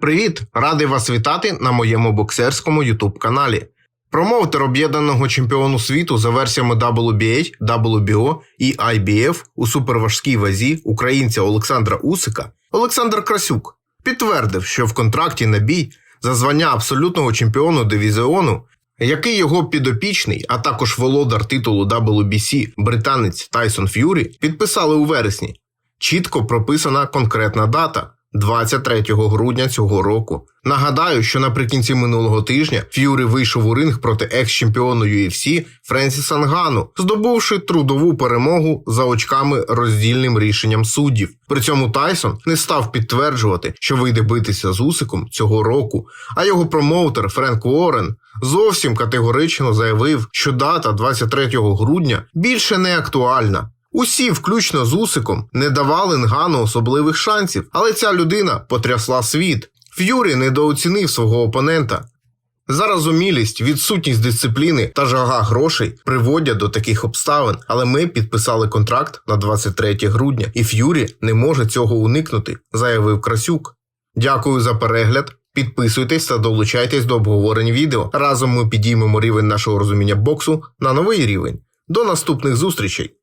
Привіт! Радий вас вітати на моєму боксерському YouTube каналі. Промоутер об'єднаного чемпіону світу за версіями WBA, WBO і IBF у суперважкій вазі українця Олександра Усика Олександр Красюк підтвердив, що в контракті на бій за звання абсолютного чемпіону дивізіону, який його підопічний, а також володар титулу WBC британець Тайсон Ф'юрі підписали у вересні. Чітко прописана конкретна дата 23 грудня цього року. Нагадаю, що наприкінці минулого тижня Ф'юрі вийшов у ринг проти екс-чемпіону UFC Френсіса Нгану, здобувши трудову перемогу за очками роздільним рішенням суддів. При цьому Тайсон не став підтверджувати, що вийде битися з Усиком цього року, а його промоутер Френк Уоррен зовсім категорично заявив, що дата 23 грудня більше не актуальна. Усі, включно з Усиком, не давали Нгану особливих шансів, але ця людина потрясла світ. Ф'юрі недооцінив свого опонента. Зарозумілість, відсутність дисципліни та жага грошей приводять до таких обставин, але ми підписали контракт на 23 грудня, і Ф'юрі не може цього уникнути, заявив Красюк. Дякую за перегляд. Підписуйтесь та долучайтесь до обговорень відео. Разом ми підіймемо рівень нашого розуміння боксу на новий рівень. До наступних зустрічей!